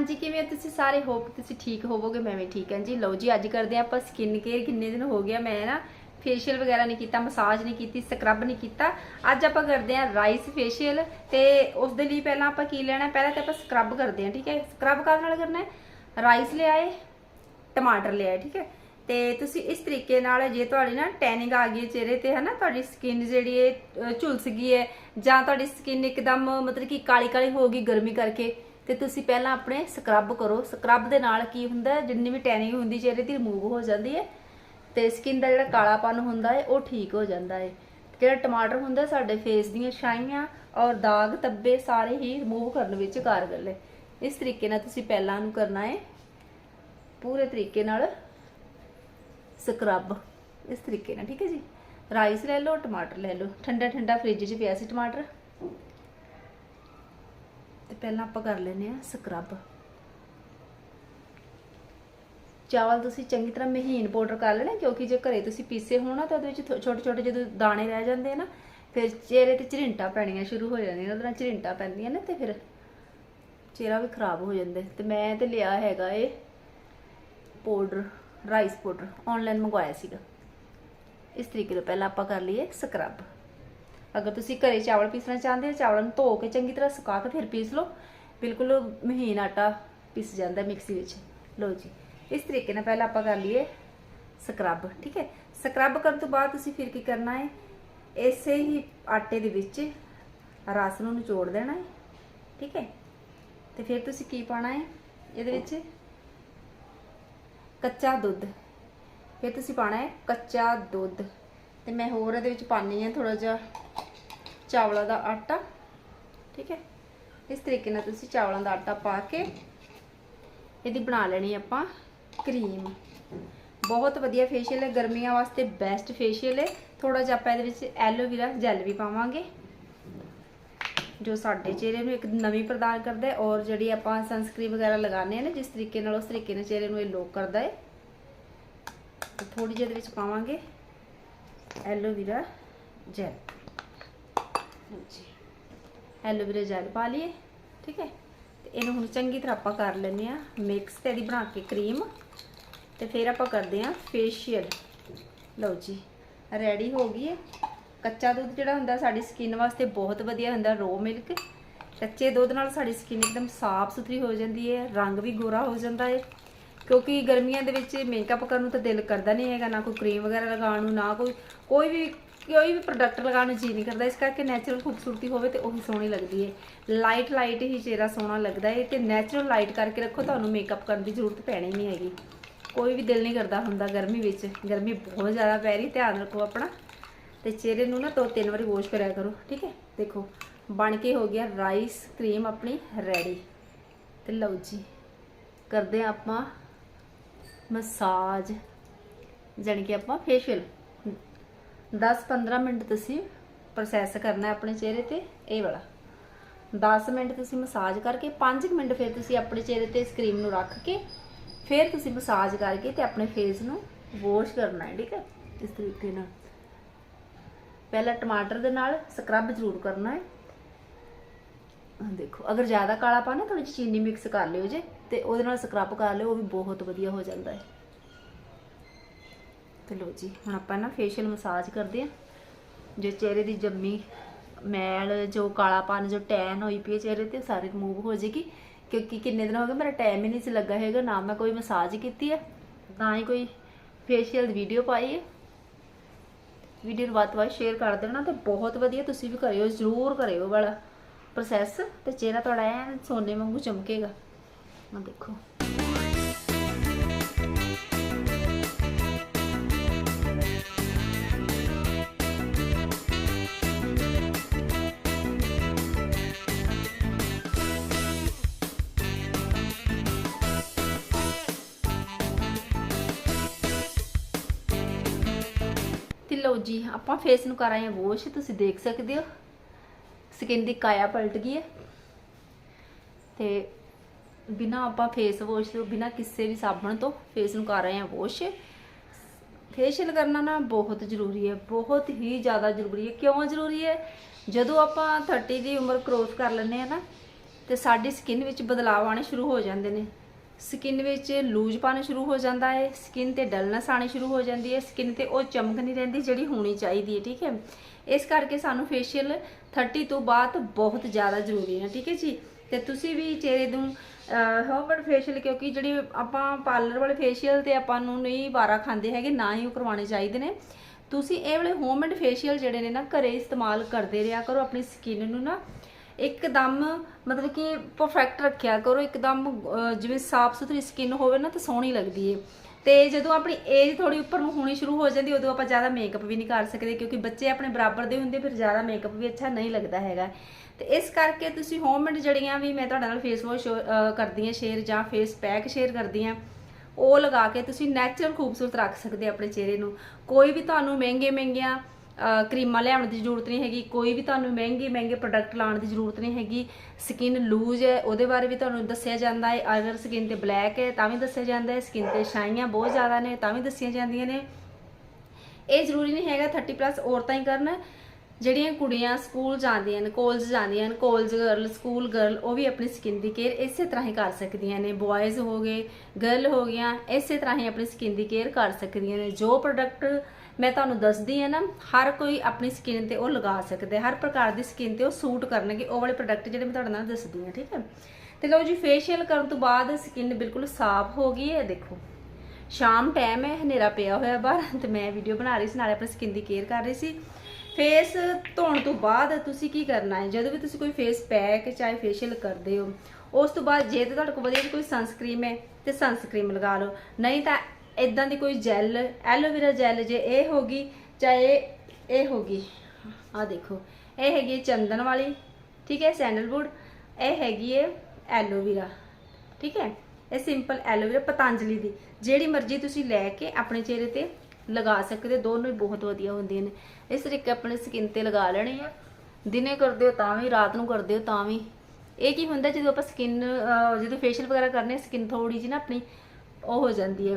ਹਾਂਜੀ, ਕਿਵੇਂ ਤੁਸੀਂ ਸਾਰੇ? ਹੋਪ ਤੁਸੀਂ ਠੀਕ ਹੋਵੋਗੇ, ਮੈਂ ਵੀ ਠੀਕ ਹਾਂ ਜੀ। ਲਓ ਜੀ, ਅੱਜ ਕਰਦੇ ਹਾਂ ਆਪਾਂ ਸਕਿਨ ਕੇਅਰ ਕਿੰਨੇ ਦਿਨ ਹੋ ਗਿਆ ਮੈਂ ਨਾ ਫੇਸ਼ੀਅਲ ਵਗੈਰਾ ਨਹੀਂ ਕੀਤਾ ਮਸਾਜ ਨਹੀਂ ਕੀਤੀ ਸਕਰਬ ਨਹੀਂ ਕੀਤਾ। ਅੱਜ ਆਪਾਂ ਕਰਦੇ ਹਾਂ ਰਾਈਸ ਫੇਸ਼ੀਅਲ ਤੇ ਉਸ ਦੇ ਲਈ ਪਹਿਲਾਂ ਆਪਾਂ ਕੀ ਲੈਣਾ, ਪਹਿਲਾਂ ਤਾਂ ਆਪਾਂ ਸਕਰਬ ਕਰਦੇ ਹਾਂ, ਠੀਕ ਹੈ? ਸਕਰਬ ਕਾਹਦੇ ਨਾਲ ਕਰਨਾ ਹੈ? ਰਾਈਸ ਲਿਆਏ ਟਮਾਟਰ ਲਿਆਏ ਠੀਕ ਹੈ? ਤੇ ਤੁਸੀਂ ਇਸ ਤਰੀਕੇ ਨਾਲ ਜੇ ਤੁਹਾਡੀ ਨਾ ਟੈਨਿੰਗ ਆ ਗਈ ਹੈ ਚਿਹਰੇ ਤੇ, ਹਨਾ, ਤੁਹਾਡੀ ਸਕਿਨ ਜਿਹੜੀ ਹੈ ਝੁਲਸ ਗਈ ਹੈ ਜਾਂ ਤੁਹਾਡੀ ਸਕਿਨ ਇੱਕਦਮ ਮਤਲਬ ਕਿ ਕਾਲੀ ਕਾਲੀ ਹੋ ਗਈ ਗਰਮੀ ਕਰਕੇ ਤੇ ਤੁਸੀਂ ਪਹਿਲਾਂ ਆਪਣੇ ਸਕਰਬ ਕਰੋ। ਸਕਰਬ ਦੇ ਨਾਲ ਕੀ ਹੁੰਦਾ ਜਿੰਨੀ ਵੀ ਟੈਨਿੰਗ ਹੁੰਦੀ, ਚਿਹਰੇ ਦੀ ਰਿਮੂਵ ਹੋ ਜਾਂਦੀ ਹੈ ਤੇ ਸਕਿਨ ਦਾ ਜਿਹੜਾ ਕਾਲਾਪਨ ਹੁੰਦਾ ਹੈ, ਉਹ ਠੀਕ ਹੋ ਜਾਂਦਾ ਹੈ। ਜਿਹੜਾ ਟਮਾਟਰ ਹੁੰਦਾ ਸਾਡੇ ਫੇਸ ਦੀਆਂ ਛਾਈਆਂ ਔਰ ਦਾਗ ਧੱਬੇ ਸਾਰੇ ਹੀ ਰਿਮੂਵ ਕਰਨ ਵਿੱਚ ਕਾਰਗਰ ਹੈ ਇਸ ਤਰੀਕੇ ਨਾਲ ਤੁਸੀਂ ਪਹਿਲਾਂ ਨੂੰ ਕਰਨਾ ਹੈ। ਪੂਰੇ ਤਰੀਕੇ ਨਾਲ ਸਕਰਬ ਇਸ ਤਰੀਕੇ ਨਾਲ, ਠੀਕ ਹੈ ਜੀ? ਰਾਈਸ ਲੈ ਲਓ, ਟਮਾਟਰ ਲੈ ਲਓ। ਠੰਡਾ ਠੰਡਾ ਫ੍ਰਿਜ 'ਚ ਪਿਆ ਸੀ ਟਮਾਟਰ। ਪਹਿਲਾਂ ਆਪਾਂ ਕਰ ਲੈਨੇ ਆ ਸਕਰਬ ਚਾਵਲ ਤੁਸੀਂ ਚੰਗੀ ਤਰ੍ਹਾਂ ਮਹੀਨ ਪਾਊਡਰ ਕਰ ਲੈਣਾ, ਕਿਉਂਕਿ ਜੇ ਘਰੇ ਤੁਸੀਂ ਪੀਸੇ ਹੋਣਾ ਤਾਂ ਉਹਦੇ ਵਿੱਚ ਛੋਟੇ ਛੋਟੇ ਜਦੋਂ ਦਾਣੇ ਰਹਿ ਜਾਂਦੇ ਆ ਨਾ, ਫਿਰ ਚਿਹਰੇ ਤੇ ਝਿਰੰਟਾਂ ਪੈਣੀਆਂ ਸ਼ੁਰੂ ਹੋ ਜਾਂਦੀਆਂ, ਉਹਦੇ ਨਾਲ ਝਿਰੰਟਾਂ ਪੈਂਦੀਆਂ ਨੇ ਤੇ ਫਿਰ ਚਿਹਰਾ ਵੀ ਖਰਾਬ ਹੋ ਜਾਂਦਾ। ਹੈ। ਤੇ ਮੈਂ ਤੇ ਲਿਆ ਹੈਗਾ ਇਹ ਪਾਊਡਰ ਰਾਈਸ ਪਾਊਡਰ ਆਨਲਾਈਨ ਮੰਗਵਾਇਆ ਸੀਗਾ। ਇਸ ਤਰੀਕੇ ਨਾਲ ਪਹਿਲਾਂ ਆਪਾਂ ਕਰ ਲਈਏ ਸਕਰਬ ਅਗਰ ਤੁਸੀਂ ਘਰੇ ਚਾਵਲ ਪੀਸਣਾ ਚਾਹੁੰਦੇ ਹੋ, ਚਾਵਲਾਂ ਨੂੰ ਧੋ ਕੇ ਚੰਗੀ ਤਰ੍ਹਾਂ ਸੁਕਾ ਕੇ ਫਿਰ ਪੀਸ ਲਓ। ਬਿਲਕੁਲ ਮਹੀਨ ਆਟਾ ਪੀਸ ਜਾਂਦਾ ਮਿਕਸੀ ਵਿੱਚ। ਲਓ ਜੀ, ਇਸ ਤਰੀਕੇ ਨਾਲ ਪਹਿਲਾਂ ਆਪਾਂ ਕਰ ਲਈਏ ਸਕਰਬ, ਠੀਕ ਹੈ? ਸਕਰਬ ਕਰਨ ਤੋਂ ਬਾਅਦ ਤੁਸੀਂ ਫਿਰ ਕੀ ਕਰਨਾ ਹੈ? ਇਸੇ ਹੀ ਆਟੇ ਦੇ ਵਿੱਚ ਰਸ ਨੂੰ ਨਿਚੋੜ ਦੇਣਾ ਹੈ, ਠੀਕ ਹੈ? ਤੇ ਫਿਰ ਤੁਸੀਂ ਕੀ ਪਾਣਾ ਹੈ? ਇਹਦੇ ਵਿੱਚ ਕੱਚਾ ਦੁੱਧ। ਫਿਰ ਤੁਸੀਂ ਪਾਣਾ ਹੈ ਕੱਚਾ ਦੁੱਧ। ਤੇ ਮੈਂ ਹੋਰ ਇਹਦੇ ਵਿੱਚ ਪਾਣੀ ਹੈ ਥੋੜਾ ਜਿਹਾ ਚਾਵਲਾਂ ਦਾ ਆਟਾ, ਠੀਕ ਹੈ? ਇਸ ਤਰੀਕੇ ਨਾਲ ਤੁਸੀਂ ਚਾਵਲਾਂ ਦਾ ਆਟਾ ਪਾ ਕੇ ਇਹਦੀ ਬਣਾ ਲੈਣੀ ਆਪਾਂ ਕਰੀਮ। ਬਹੁਤ ਵਧੀਆ ਫੇਸ਼ੀਅਲ ਹੈ, ਗਰਮੀਆਂ ਵਾਸਤੇ ਬੈਸਟ ਫੇਸ਼ੀਅਲ ਹੈ। ਥੋੜਾ ਜਿਹਾ ਆਪਾਂ ਇਹਦੇ ਵਿੱਚ ਐਲੋਵੀਰਾ ਜੈਲ ਵੀ ਪਾਵਾਂਗੇ, ਜੋ ਸਾਡੇ ਚਿਹਰੇ ਨੂੰ ਇੱਕ ਨਵੀਂ ਪ੍ਰਦਾਨ ਕਰਦਾ ਹੈ ਔਰ ਜਿਹੜੀ ਆਪਾਂ ਸਨਸਕ੍ਰੀਨ ਵਗੈਰਾ ਲਗਾਉਂਦੇ ਆ ਨਾ, ਜਿਸ ਤਰੀਕੇ ਨਾਲ ਉਸ ਤਰੀਕੇ ਨਾਲ ਚਿਹਰੇ ਨੂੰ ਇਹ ਲੋਕ ਕਰਦਾ ਹੈ। ਤੇ ਥੋੜੀ ਜਿਹੀ ਇਹਦੇ ਵਿੱਚ ਪਾਵਾਂਗੇ। Aloe vera gel. ਜੀ ਐਲੋਵੀਰਾ ਜੈਲ ਪਾ ਲਈਏ, ਠੀਕ ਹੈ? ਤੇ ਇਹਨੂੰ ਹੁਣ ਚੰਗੀ ਤਰ੍ਹਾਂ ਆਪਾਂ ਕਰ ਲੈਂਦੇ ਆ ਮਿਕਸ ਤੇ ਇਹਦੀ ਬਣਾ ਕੇ ਕਰੀਮ। ਤੇ ਫਿਰ ਆਪਾਂ ਕਰਦੇ ਆ ਫੇਸ਼ੀਅਲ ਲਓ ਜੀ ਰੈਡੀ ਹੋ ਗਈ ਹੈ। ਕੱਚਾ ਦੁੱਧ ਜਿਹੜਾ ਹੁੰਦਾ ਸਾਡੀ ਸਕਿਨ ਵਾਸਤੇ ਬਹੁਤ ਵਧੀਆ ਹੁੰਦਾ ਰੋ ਮਿਲਕ ਕੱਚੇ ਦੁੱਧ ਨਾਲ ਸਾਡੀ ਸਕਿਨ ਇੱਕਦਮ ਸਾਫ਼ ਸੁਥਰੀ ਹੋ ਜਾਂਦੀ ਹੈ, ਰੰਗ ਵੀ ਗੋਰਾ ਹੋ ਜਾਂਦਾ ਹੈ। ਕਿਉਂਕਿ ਗਰਮੀਆਂ ਦੇ ਵਿੱਚ ਮੇਕਅਪ ਕਰਨ ਨੂੰ ਤਾਂ ਦਿਲ ਕਰਦਾ ਨਹੀਂ ਹੈਗਾ, ਨਾ ਕੋਈ ਕਰੀਮ ਵਗੈਰਾ ਲਗਾਉਣ ਨੂੰ, ਨਾ ਕੋਈ ਕੋਈ ਵੀ ਕੋਈ ਵੀ ਪ੍ਰੋਡਕਟ ਲਗਾਉਣ ਨੂੰ ਜੀ ਨਹੀਂ ਕਰਦਾ। ਇਸ ਕਰਕੇ ਨੈਚੁਰਲ ਖੂਬਸੂਰਤੀ ਹੋਵੇ ਤੇ ਉਹੀ ਸੋਹਣੀ ਲੱਗਦੀ ਹੈ ਲਾਈਟ ਲਾਈਟ ਹੀ ਚਿਹਰਾ ਸੋਹਣਾ ਲੱਗਦਾ ਹੈ ਤੇ ਨੈਚੁਰਲ ਲਾਈਟ ਕਰਕੇ ਰੱਖੋ, ਤੁਹਾਨੂੰ ਮੇਕਅਪ ਕਰਨ ਦੀ ਜ਼ਰੂਰਤ ਪੈਣੀ ਨਹੀਂ ਹੈਗੀ। ਕੋਈ ਵੀ ਦਿਲ ਨਹੀਂ ਕਰਦਾ ਹੁੰਦਾ ਗਰਮੀ ਵਿੱਚ। ਗਰਮੀ ਬਹੁਤ ਜ਼ਿਆਦਾ ਪੈ ਰਹੀ, ਧਿਆਨ ਰੱਖੋ ਆਪਣਾ। ਤੇ ਚਿਹਰੇ ਨੂੰ ਨਾ ਦੋ ਤਿੰਨ ਵਾਰੀ ਵਾਸ਼ ਕਰਿਆ ਕਰੋ, ਠੀਕ ਹੈ? ਦੇਖੋ, ਬਣ ਕੇ ਹੋ ਗਿਆ ਰਾਈਸ ਕਰੀਮ ਆਪਣੀ ਰੈਡੀ ਤੇ ਲਓ ਜੀ, ਕਰਦੇ ਹਾਂ ਆਪਾਂ ਮਸਾਜ, ਜਾਣੀ ਕਿ ਆਪਾਂ ਫੇਸ਼ੀਅਲ 10-15 ਮਿੰਟ ਤੁਸੀਂ ਪ੍ਰੋਸੈਸ ਕਰਨਾ ਆਪਣੇ ਚਿਹਰੇ ਤੇ, ਇਹ ਵਾਲਾ। 10 ਮਿੰਟ ਤੁਸੀਂ ਮਸਾਜ ਕਰਕੇ 5 ਮਿੰਟ ਫਿਰ ਤੁਸੀਂ ਆਪਣੇ ਚਿਹਰੇ ਤੇ ਇਸ ਕਰੀਮ ਨੂੰ ਰੱਖ ਕੇ, ਫਿਰ ਤੁਸੀਂ ਮਸਾਜ ਕਰਕੇ ਤੇ ਆਪਣੇ ਫੇਸ ਨੂੰ ਵਾਸ਼ ਕਰਨਾ ਹੈ, ਠੀਕ ਹੈ? ਇਸ ਤਰੀਕੇ ਨਾਲ। ਪਹਿਲਾਂ ਟਮਾਟਰ ਦੇ ਨਾਲ ਸਕਰਬ ਜ਼ਰੂਰ ਕਰਨਾ ਹੈ। ਆਹ ਦੇਖੋ, ਅਗਰ ਜ਼ਿਆਦਾ ਕਾਲਾ ਪਾਣਾ ਥੋੜੀ ਜਿਹੀ ਚੀਨੀ ਮਿਕਸ ਕਰ ਲਿਓ ਜੇ, ਤੇ ਉਹਦੇ ਨਾਲ ਸਕਰਬ ਕਰ ਲਿਓ, ਉਹ ਵੀ ਬਹੁਤ ਵਧੀਆ ਹੋ ਜਾਂਦਾ ਹੈ। ਤੇ ਲੋ ਜੀ, ਹੁਣ ਆਪਾਂ ਨਾ ਫੇਸ਼ੀਅਲ ਮਸਾਜ ਕਰਦੇ ਆ ਜੋ ਚਿਹਰੇ ਦੀ ਜੰਮੀ ਮੈਲ, ਜੋ ਕਾਲਾਪਨ, ਜੋ ਟੈਨ ਹੋਈ ਪਈ ਹੈ ਚਿਹਰੇ ਤੇ ਸਾਰੀ ਰਿਮੂਵ ਹੋ ਜਾਏਗੀ। ਕਿਉਂਕਿ ਕਿੰਨੇ ਦਿਨ ਹੋ ਗਏ, ਮੇਰਾ ਟਾਈਮ ਹੀ ਨਹੀਂ ਸੀ ਲੱਗਾ ਹੈਗਾ, ਨਾ ਮੈਂ ਕੋਈ ਮਸਾਜ ਕੀਤੀ ਹੈ, ਨਾ ਹੀ ਕੋਈ ਫੇਸ਼ੀਅਲ ਦੀ ਵੀਡੀਓ ਪਾਈ ਹੈ। ਵੀਡੀਓ ਨੂੰ ਵੱਧ ਤੋਂ ਵੱਧ ਸ਼ੇਅਰ ਕਰ ਦੇਣਾ ਤੇ ਬਹੁਤ ਵਧੀਆ ਤੁਸੀਂ ਵੀ ਕਰਿਓ, ਜ਼ਰੂਰ ਕਰਿਓ ਵਾਲਾ। ਪ੍ਰੋਸੈਸ ਤੇ ਚਿਹਰਾ ਤੁਹਾਡਾ ਐਨ ਸੋਨੇ ਵਾਂਗੂ ਚਮਕੇਗਾ। ਆ ਦੇਖੋ। ਤੇ ਲਓ ਜੀ, ਆਪਾਂ ਫੇਸ ਨੂੰ ਕਰ ਆਏ ਹਾਂ ਵਾਸ਼ ਤੁਸੀਂ ਦੇਖ ਸਕਦੇ ਹੋ। ਸਕਿਨ ਦੀ ਕਾਇਆ ਪਲਟ ਗਈ ਹੈ। ਤੇ ਬਿਨਾ ਆਪਾਂ ਫੇਸ ਵਾਸ਼ ਤੋਂ, ਬਿਨਾ ਕਿਸੇ ਵੀ ਸਾਬਣ ਤੋਂ ਫੇਸ ਨੂੰ ਕਰ ਰਹੇ ਹਾਂ ਵਾਸ਼ ਫੇਸ਼ੀਅਲ ਕਰਨਾ ਨਾ ਬਹੁਤ ਜ਼ਰੂਰੀ ਹੈ, ਬਹੁਤ ਹੀ ਜ਼ਿਆਦਾ ਜ਼ਰੂਰੀ ਹੈ। ਕਿਉਂ ਜ਼ਰੂਰੀ ਹੈ? ਜਦੋਂ ਆਪਾਂ 30 ਦੀ ਉਮਰ ਕ੍ਰੋਸ ਕਰ ਲੈਂਦੇ ਆ ਨਾ, ਤੇ ਸਾਡੀ ਸਕਿਨ ਵਿੱਚ ਬਦਲਾਅ ਆਉਣੇ ਸ਼ੁਰੂ ਹੋ ਜਾਂਦੇ ਨੇ। ਸਕਿਨ ਵਿੱਚ ਲੂਜ ਪਾਣਾ ਸ਼ੁਰੂ ਹੋ ਜਾਂਦਾ ਹੈ ਸਕਿਨ ਤੇ ਡਲਨੈਸ ਆਣੀ ਸ਼ੁਰੂ ਹੋ ਜਾਂਦੀ ਹੈ ਸਕਿਨ ਤੇ ਉਹ ਚਮਕ ਨਹੀਂ ਰਹਿੰਦੀ ਜਿਹੜੀ ਹੋਣੀ ਚਾਹੀਦੀ ਹੈ, ਠੀਕ ਹੈ? ਇਸ ਕਰਕੇ ਸਾਨੂੰ ਫੇਸ਼ੀਅਲ 30 ਤੋਂ ਬਾਅਦ ਬਹੁਤ ਜ਼ਿਆਦਾ ਜ਼ਰੂਰੀ ਹੈ, ਠੀਕ ਹੈ ਜੀ? ਤੇ ਤੁਸੀਂ ਵੀ ਚਿਹਰੇ ਨੂੰ ਹੋਮਮੇਡ ਫੇਸ਼ੀਅਲ ਕਿਉਂਕਿ ਜਿਹੜੀ ਆਪਾਂ ਪਾਰਲਰ ਵਾਲੇ ਫੇਸ਼ੀਅਲ ਤੇ ਆਪਾਂ ਨੂੰ ਨਹੀਂ ਵਾਰਾ ਖਾਂਦੇ ਹੈਗੇ, ਨਾ ਹੀ ਉਹ ਕਰਵਾਉਣੇ ਚਾਹੀਦੇ ਨੇ। ਤੁਸੀਂ ਇਹ ਵਾਲੇ ਹੋਮਮੇਡ ਫੇਸ਼ੀਅਲ ਜਿਹੜੇ ਨੇ ਨਾ, ਘਰੇ ਇਸਤੇਮਾਲ ਕਰਦੇ ਰਿਹਾ ਕਰੋ ਆਪਣੀ ਸਕਿਨ ਨੂੰ ਨਾ। ਇੱਕਦਮ ਮਤਲਬ ਕਿ ਪਰਫੈਕਟ ਰੱਖਿਆ ਕਰੋ, ਇੱਕਦਮ ਜਿਵੇਂ ਸਾਫ਼ ਸੁਥਰੀ ਸਕਿਨ ਹੋਵੇ ਨਾ, ਤਾਂ ਸੋਹਣੀ ਲੱਗਦੀ ਏ। ਤੇ ਜਦੋਂ ਆਪਣੀ ਏਜ ਥੋੜੀ ਉੱਪਰ ਨੂੰ ਹੋਣੀ ਸ਼ੁਰੂ ਹੋ ਜਾਂਦੀ, ਉਦੋਂ ਆਪਾਂ ਜ਼ਿਆਦਾ ਮੇਕਅਪ ਵੀ ਨਹੀਂ ਕਰ ਸਕਦੇ, ਕਿਉਂਕਿ ਬੱਚੇ ਆਪਣੇ ਬਰਾਬਰ ਦੇ ਹੁੰਦੇ, ਫਿਰ ਜ਼ਿਆਦਾ ਮੇਕਅਪ ਵੀ ਅੱਛਾ ਨਹੀਂ ਲੱਗਦਾ ਹੈਗਾ। ਤੇ ਇਸ ਕਰਕੇ ਤੁਸੀਂ ਹੋਮਮੇਡ ਜਿਹੜੀਆਂ ਵੀ ਮੈਂ ਤੁਹਾਡੇ ਨਾਲ ਫੇਸ ਵਾਸ਼ ਕਰਦੀ ਹਾਂ ਸ਼ੇਅਰ ਜਾਂ ਫੇਸ ਪੈਕ ਸ਼ੇਅਰ ਕਰਦੀ ਹਾਂ, ਉਹ ਲਗਾ ਕੇ ਤੁਸੀਂ ਨੈਚੁਰਲ ਖੂਬਸੂਰਤ ਰੱਖ ਸਕਦੇ ਆਪਣੇ ਚਿਹਰੇ ਨੂੰ। ਕੋਈ ਵੀ ਤੁਹਾਨੂੰ ਮਹਿੰਗੇ ਮਹਿੰਗੀਆਂ ਕਰੀਮਾਂ ਲਿਆਉਣ ਦੀ ਜ਼ਰੂਰਤ ਨਹੀਂ ਹੈਗੀ, ਕੋਈ ਵੀ ਤੁਹਾਨੂੰ ਮਹਿੰਗੇ ਮਹਿੰਗੇ ਪ੍ਰੋਡਕਟ ਲਾਉਣ ਦੀ ਜ਼ਰੂਰਤ ਨਹੀਂ ਹੈਗੀ ਸਕਿਨ ਲੂਜ਼ ਹੈ, ਉਹਦੇ ਬਾਰੇ ਵੀ ਤੁਹਾਨੂੰ ਦੱਸਿਆ ਜਾਂਦਾ ਹੈ, ਅਗਰ ਸਕਿਨ ਤੇ ਬਲੈਕ ਹੈ, ਤਾਂ ਵੀ ਦੱਸਿਆ ਜਾਂਦਾ ਹੈ ਸਕਿਨ ਤੇ ਛਾਈਆਂ ਬਹੁਤ ਜ਼ਿਆਦਾ ਨੇ, ਤਾਂ ਵੀ ਦੱਸੀਆਂ ਜਾਂਦੀਆਂ ਨੇ। ਇਹ ਜ਼ਰੂਰੀ ਨਹੀਂ ਹੈਗਾ 30 ਪਲੱਸ ਔਰਤਾਂ ਹੀ ਕਰਨ ਜਿਹੜੀਆਂ ਕੁੜੀਆਂ ਸਕੂਲ ਜਾਂਦੀਆਂ ਨੇ ਕਾਲਜ ਜਾਂਦੀਆਂ ਨੇ ਕਾਲਜ ਗਰਲ ਸਕੂਲ ਗਰਲ ਉਹ ਵੀ ਆਪਣੀ ਸਕਿਨ ਦੀ ਕੇਅਰ ਇਸੇ ਤਰ੍ਹਾਂ ਹੀ ਕਰ ਸਕਦੀਆਂ ਨੇ। ਬॉयਜ਼ ਹੋ ਗਏ ਗਰਲ ਹੋ ਗਈਆਂ, ਇਸੇ ਤਰ੍ਹਾਂ ਹੀ ਆਪਣੀ ਸਕਿਨ ਦੀ ਕੇਅਰ ਕਰ ਸਕਦੀਆਂ ਨੇ। ਜੋ ਪ੍ਰੋਡਕਟ ਮੈਂ ਤੁਹਾਨੂੰ ਦੱਸਦੀ ਹਾਂ ਨਾ, ਹਰ ਕੋਈ ਆਪਣੀ ਸਕਿਨ ਤੇ ਉਹ ਲਗਾ ਸਕਦਾ ਹਰ ਪ੍ਰਕਾਰ ਦੀ ਸਕਿਨ ਤੇ ਉਹ ਸੂਟ ਕਰਨਗੇ। ਉਹ ਵਾਲੇ ਪ੍ਰੋਡਕਟ ਜਿਹੜੇ ਮੈਂ ਤੁਹਾਡੇ ਨਾਲ ਦੱਸਦੀ ਹਾਂ, ਠੀਕ ਹੈ? ਤੇ ਲਓ ਜੀ ਫੇਸ਼ੀਅਲ ਕਰਨ ਤੋਂ ਬਾਅਦ ਸਕਿਨ ਬਿਲਕੁਲ ਸਾਫ਼ ਹੋ ਗਈ ਹੈ, ਦੇਖੋ। ਸ਼ਾਮ ਟਾਈਮ ਹੈ, ਹਨੇਰਾ ਪਿਆ ਹੋਇਆ ਬਾਹਰ, ਤੇ ਮੈਂ ਵੀਡੀਓ ਬਣਾ ਰਹੀ ਸੀ, ਨਾਲੇ ਆਪਣੀ ਸਕਿਨ ਦੀ ਕੇਅਰ ਕਰ ਰਹੀ ਸੀ। ਫੇਸ ਧੋਣ ਤੋਂ ਬਾਅਦ ਤੁਸੀਂ ਕੀ ਕਰਨਾ ਹੈ? ਜਦੋਂ ਵੀ ਤੁਸੀਂ ਕੋਈ ਫੇਸ ਪੈਕ ਚਾਹੇ ਫੇਸ਼ੀਅਲ ਕਰਦੇ ਹੋ, ਉਸ ਤੋਂ ਬਾਅਦ ਜੇ ਤੇ ਤੁਹਾਡੇ ਕੋਲ ਵਧੀਆ ਜਿਹੀ ਕੋਈ ਸਨਸਕ੍ਰੀਮ ਹੈ, ਤੇ ਸਨਸਕ੍ਰੀਮ ਲਗਾ ਲਓ। ਨਹੀਂ ਤਾਂ ਇਦਾਂ ਦੀ ਕੋਈ ਜੈਲ ਐਲੋਵੇਰਾ ਜੈਲ ਜੇ ਇਹ ਹੋਗੀ ਚਾਹੇ ਇਹ ਹੋਗੀ ਆ ਦੇਖੋ, ਇਹ ਹੈਗੀ ਹੈ ਚੰਦਨ ਵਾਲੀ, ਠੀਕ ਹੈ ਸੈਂਡਲਵੁੱਡ ਇਹ ਹੈਗੀ ਹੈ ਐਲੋਵੇਰਾ ਠੀਕ ਹੈ? ਇਹ ਸਿੰਪਲ ਐਲੋਵੇਰਾ ਪਤੰਜਲੀ ਦੀ, ਜਿਹੜੀ ਮਰਜ਼ੀ ਤੁਸੀਂ ਲੈ ਕੇ ਆਪਣੇ ਚਿਹਰੇ ਤੇ ਲਗਾ ਸਕਦੇ, ਦੋਨੋਂ ਹੀ ਬਹੁਤ ਵਧੀਆ ਹੁੰਦੀਆਂ ਨੇ। ਇਸ ਤਰੀਕੇ ਆਪਣੇ ਸਕਿਨ ਤੇ ਲਗਾ ਲੈਣੀ ਆ। ਦਿਨੇ ਕਰਦੇ ਹੋ ਤਾਂ ਵੀ, ਰਾਤ ਨੂੰ ਕਰਦੇ ਹੋ ਤਾਂ ਵੀ। ਇਹ ਕੀ ਹੁੰਦਾ, ਜਦੋਂ ਆਪਾਂ ਸਕਿਨ ਜਦੋਂ ਫੇਸ਼ੀਅਲ ਵਗੈਰਾ ਕਰਨੇ ਸਕਿਨ ਥੋੜੀ ਜਿਹੀ ਨਾ ਆਪਣੀ ਉਹ ਹੋ ਜਾਂਦੀ ਹੈ,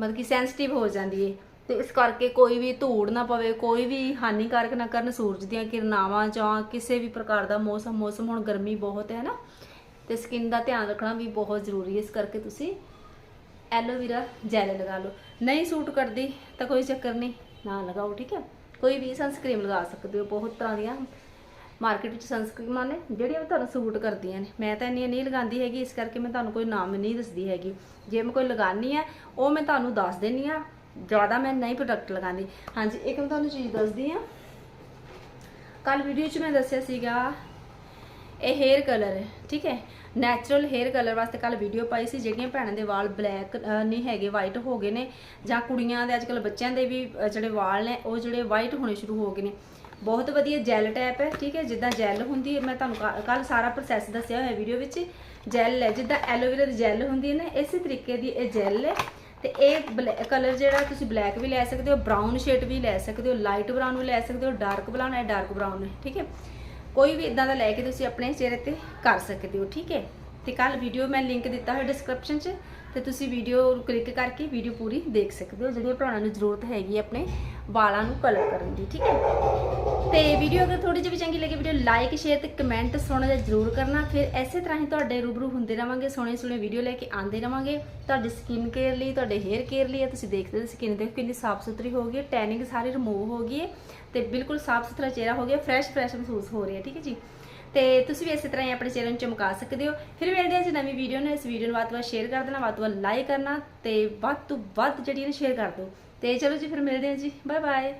ਮਤਲਬ ਕਿ ਸੈਂਸਿਟਿਵ ਹੋ ਜਾਂਦੀ ਹੈ। ਤੇ ਇਸ ਕਰਕੇ ਕੋਈ ਵੀ ਧੂੜ ਨਾ ਪਵੇ, ਕੋਈ ਵੀ ਹਾਨੀਕਾਰਕ ਨਾ ਕਰਨ ਸੂਰਜ ਦੀਆਂ ਕਿਰਨਾਵਾਂ ਜਾਂ ਕਿਸੇ ਵੀ ਪ੍ਰਕਾਰ ਦਾ ਮੌਸਮ ਮੌਸਮ ਹੁਣ ਗਰਮੀ ਬਹੁਤ ਹੈ ਨਾ, ਤੇ ਸਕਿਨ ਦਾ ਧਿਆਨ ਰੱਖਣਾ ਵੀ ਬਹੁਤ ਜ਼ਰੂਰੀ ਹੈ। ਇਸ ਕਰਕੇ ਤੁਸੀਂ ਐਲੋਵੇਰਾ ਜੈਲ ਲਗਾ ਲਓ। ਨਹੀਂ ਸੂਟ ਕਰਦੀ ਤਾਂ ਕੋਈ ਚੱਕਰ ਨਹੀਂ। ਨਾ ਲਗਾਓ, ਠੀਕ ਹੈ ਕੋਈ ਵੀ ਸਨਸਕ੍ਰੀਮ ਲਗਾ ਸਕਦੇ ਹੋ, ਬਹੁਤ ਤਰ੍ਹਾਂ ਦੀਆਂ ਮਾਰਕੀਟ ਵਿੱਚ ਸਨਸਕ੍ਰੀਮਾਂ ਨੇ, ਜਿਹੜੀਆਂ ਵੀ ਤੁਹਾਨੂੰ ਸੂਟ ਕਰਦੀਆਂ ਨੇ। ਮੈਂ ਤਾਂ ਇੰਨੀਆਂ ਨਹੀਂ ਲਗਾਉਂਦੀ ਹੈਗੀ, ਇਸ ਕਰਕੇ ਮੈਂ ਤੁਹਾਨੂੰ ਕੋਈ ਨਾਮ ਨਹੀਂ ਦੱਸਦੀ ਹੈਗੀ। ਜੇ ਮੈਂ ਕੋਈ ਲਗਾਉਣੀ ਆ, ਉਹ ਮੈਂ ਤੁਹਾਨੂੰ ਦੱਸ ਦਿੰਨੀ ਆ। ਜ਼ਿਆਦਾ ਮੈਂ ਨਹੀਂ ਪ੍ਰੋਡਕਟ ਲਗਾਉਂਦੀ। ਹਾਂਜੀ, ਇੱਕ ਮੈਂ ਤੁਹਾਨੂੰ ਚੀਜ਼ ਦੱਸਦੀ ਆ। ਕੱਲ ਵੀਡੀਓ 'ਚ ਮੈਂ ਦੱਸਿਆ ਸੀਗਾ ਇਹ ਹੇਅਰ ਕਲਰ ਹੈ, ਠੀਕ ਹੈ? ਨੈਚੁਰਲ ਹੇਅਰ ਕਲਰ ਵਾਸਤੇ ਕੱਲ ਵੀਡੀਓ ਪਾਈ ਸੀ, ਜਿਹੜੀਆਂ ਭੈਣਾਂ ਦੇ ਵਾਲ ਬਲੈਕ ਨਹੀਂ ਹੈਗੇ ਵਾਈਟ ਹੋ ਗਏ ਨੇ, ਜਾਂ ਕੁੜੀਆਂ ਦੇ ਅੱਜਕੱਲ ਬੱਚਿਆਂ ਦੇ ਵੀ ਜਿਹੜੇ ਵਾਲ ਨੇ, ਉਹ ਜਿਹੜੇ ਵਾਈਟ ਹੋਣੇ ਸ਼ੁਰੂ ਹੋ ਗਏ ਨੇ। ਬਹੁਤ ਵਧੀਆ ਜੈਲ ਟੈਪ ਹੈ, ਠੀਕ ਹੈ? ਜਿੱਦਾਂ ਜੈਲ ਹੁੰਦੀ ਹੈ, ਮੈਂ ਤੁਹਾਨੂੰ ਕੱਲ ਸਾਰਾ ਪ੍ਰੋਸੈਸ ਦੱਸਿਆ ਹੋਇਆ ਵੀਡੀਓ ਵਿੱਚ। ਜੈਲ ਹੈ, ਜਿੱਦਾਂ ਐਲੋਵੇਰਾ ਦੀ ਜੈਲ ਹੁੰਦੀ ਹੈ ਨਾ, ਇਸੇ ਤਰੀਕੇ ਦੀ ਇਹ ਜੈਲ ਹੈ। ਤੇ ਇਹ ਕਲਰ ਜਿਹੜਾ ਤੁਸੀਂ ਬਲੈਕ ਵੀ ਲੈ ਸਕਦੇ ਹੋ ਬ੍ਰਾਊਨ ਸ਼ੇਡ ਵੀ ਲੈ ਸਕਦੇ ਹੋ ਲਾਈਟ ਬ੍ਰਾਊਨ ਵੀ ਲੈ ਸਕਦੇ ਹੋ ਡਾਰਕ ਬ੍ਰਾਊਨ ਹੈ ਡਾਰਕ ਬ੍ਰਾਊਨ ਹੈ, ਠੀਕ ਹੈ? ਕੋਈ ਵੀ ਇਦਾਂ ਦਾ ਲੈ ਕੇ ਤੁਸੀਂ ਆਪਣੇ ਚਿਹਰੇ ਤੇ ਕਰ ਸਕਦੇ ਹੋ, ਠੀਕ ਹੈ? ਤੇ ਕੱਲ ਵੀਡੀਓ ਮੈਂ ਲਿੰਕ ਦਿੱਤਾ ਹੋਇਆ ਡਿਸਕ੍ਰਿਪਸ਼ਨ 'ਚ, ਤੇ ਤੁਸੀਂ ਵੀਡੀਓ ਕਲਿੱਕ ਕਰਕੇ ਵੀਡੀਓ ਪੂਰੀ ਦੇਖ ਸਕਦੇ ਹੋ। ਜਿਹੜੀਆਂ ਭਰਾਵਾਂ ਨੂੰ ਜ਼ਰੂਰਤ ਹੈਗੀ ਹੈ ਆਪਣੇ ਵਾਲਾਂ ਨੂੰ ਕਲਰ ਕਰਨ ਦੀ, ਠੀਕ ਹੈ? ਤੇ ਵੀਡੀਓ ਅਗਰ ਥੋੜੀ ਜਿਹੀ ਵੀ ਚੰਗੀ ਲੱਗੇ ਵੀਡੀਓ ਲਾਈਕ ਸ਼ੇਅਰ ਤੇ ਕਮੈਂਟ ਸੋਹਣਾ ਜਿਹਾ ਜ਼ਰੂਰ ਕਰਨਾ। ਫਿਰ ਐਸੇ ਤਰ੍ਹਾਂ ਹੀ ਤੁਹਾਡੇ ਰੂਬਰੂ ਹੁੰਦੇ ਰਵਾਂਗੇ, ਸੋਹਣੇ ਸੋਹਣੇ ਵੀਡੀਓ ਲੈ ਕੇ ਆਉਂਦੇ ਰਵਾਂਗੇ। ਤੁਹਾਡੀ ਸਕਿਨ ਕੇਅਰ ਲਈ, ਤੁਹਾਡੇ ਹੇਅਰ ਕੇਅਰ ਲਈ ਇਹ ਤੁਸੀਂ ਦੇਖਦੇ ਹੋ ਸਕਿਨ ਦੇਖੋ ਕਿੰਨੀ ਸਾਫ਼ ਸੁਥਰੀ ਹੋ ਗਈ ਹੈ ਟੈਨਿੰਗ ਸਾਰੀ ਰਿਮੂਵ ਹੋ ਗਈ ਹੈ। ਤੇ ਬਿਲਕੁਲ ਸਾਫ਼ ਸੁਥਰਾ ਚਿਹਰਾ ਹੋ ਗਿਆ ਫਰੈਸ਼ ਫਰੈਸ਼ ਮਹਿਸੂਸ ਹੋ ਰਿਹਾ, ਠੀਕ ਹੈ ਜੀ? ਤੇ ਤੁਸੀਂ ਵੀ ਇਸੇ ਤਰ੍ਹਾਂ ਹੀ ਆਪਣੇ ਚਿਹਰੇ ਨੂੰ ਚਮਕਾ ਸਕਦੇ ਹੋ। ਫਿਰ ਮਿਲਦੇ ਹਾਂ ਜੀ ਨਵੀਂ ਵੀਡੀਓ ਨੂੰ ਇਸ ਵੀਡੀਓ ਨੂੰ ਵੱਧ ਤੋਂ ਵੱਧ ਸ਼ੇਅਰ ਕਰ ਦੇਣਾ, ਵੱਧ ਤੋਂ ਵੱਧ ਲਾਈਕ ਕਰਨਾ ਤੇ ਵੱਧ ਤੋਂ ਵੱਧ ਜਿਹੜੀ ਨੇ ਸ਼ੇਅਰ ਕਰ ਦਿਓ। ਤੇ ਚਲੋ ਜੀ, ਫਿਰ ਮਿਲਦੇ ਹਾਂ ਜੀ। Bye bye